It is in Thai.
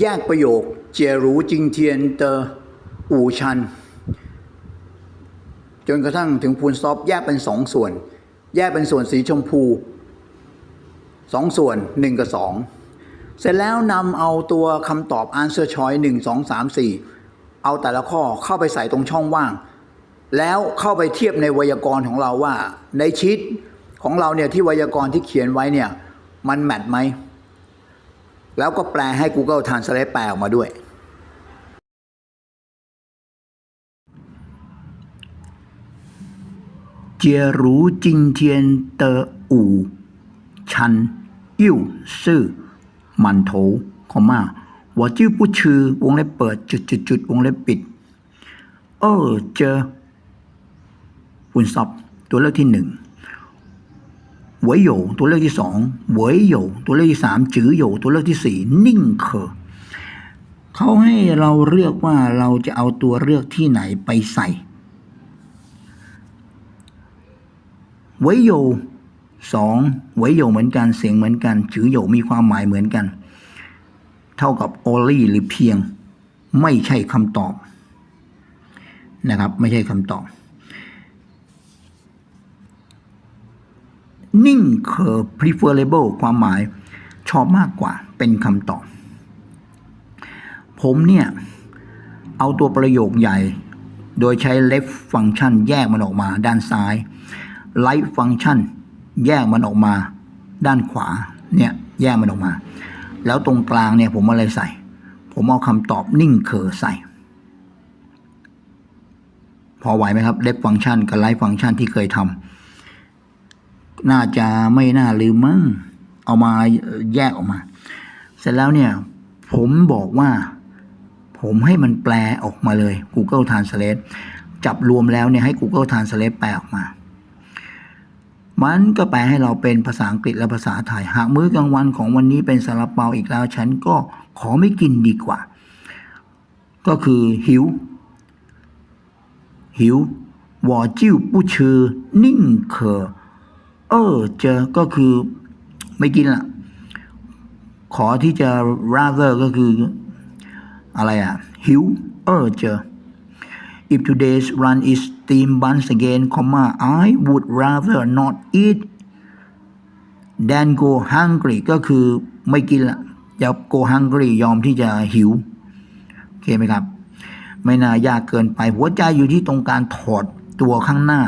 แยกประโยคเจยรูจิงเทียนเตออูชัน จนกระทั่งถึงพูนซอฟแยกเป็นสองส่วน แยกเป็นส่วนสีชมพูสองส่วนหนึ่งกับสองเสร็จแล้วนำเอาตัวคำตอบ answer choice หนึ่งสองสามสี่เอาแต่ละข้อเข้าไปใส่ตรงช่องว่าง แล้วเข้าไปเทียบในไวยากรณ์ของเราว่า ในชีตของเราเนี่ยที่ไวยากรณ์ที่เขียนไว้เนี่ยมันแมทไหม แล้วก็แปลให้ Google Translate แปลออกมาด้วย เจียรู้จริงเทียนเตออูชันอิ่วซื่อมันโถคอมาว่าชื่อผู้ชื่อวงเล็บเปิดจุดจุดจุดวงเล็บปิด เออเจอคุณซอบตัวเลือกที่หนึ่ง หวยโยตัวเลือกที่สองหวยโยตัวเลือกที่สามจือโยตัวเลือกที่สี่นิ่งเคอเขาให้เราเลือกว่าเราจะเอาตัวเลือกที่ไหนไปใส่หวยโยสองหวยโยเหมือนกันเสียงเหมือนกันจือโยมีความหมายเหมือนกัน เท่ากับ only หรือเพียง ไม่ใช่คำตอบนะครับ ไม่ใช่คำตอบ นิ่งเคอ preferable ความหมายชอบมากกว่าเป็นคำตอบ ผมเนี่ย เอาตัวประโยคใหญ่ โดยใช้ left function แยกมันออกมาด้านซ้าย right function แยกมันออกมาด้านขวา เนี่ยแยกมันออกมา แล้วตรงกลางเนี่ยผมอะไรใส่ ผมเอาคำตอบนิ่งเคอใส่ พอไหวไหมครับ left function กับ right function ที่เคยทำ น่าจะไม่น่าลืมมั้งเอามาแยกออกมา เสร็จแล้วเนี่ย ผมบอกว่า ผมให้มันแปลออกมาเลย Google Translate จับรวมแล้วเนี่ยให้ Google Translate แปลออกมา มันก็แปลให้เราเป็นภาษาอังกฤษและภาษาไทย หากมื้อกลางวันของวันนี้เป็นซาลาเปาอีกแล้ว ฉันก็ขอไม่กินดีกว่า ก็คือหิว หิววอจิ้วปูชื่อนิ่งเคอ เอเจอก็คือไม่กินละขอที่จะ rather ก็คืออะไรอะ หิว เออเจอ if today's run is steam buns again comma I would rather not eat than go hungry ก็คือไม่กินละจะ go hungry ยอมที่จะหิว โอเคไหมครับ ไม่น่ายากเกินไปหัวใจอยู่ที่ตรงการถอดตัวข้างหน้า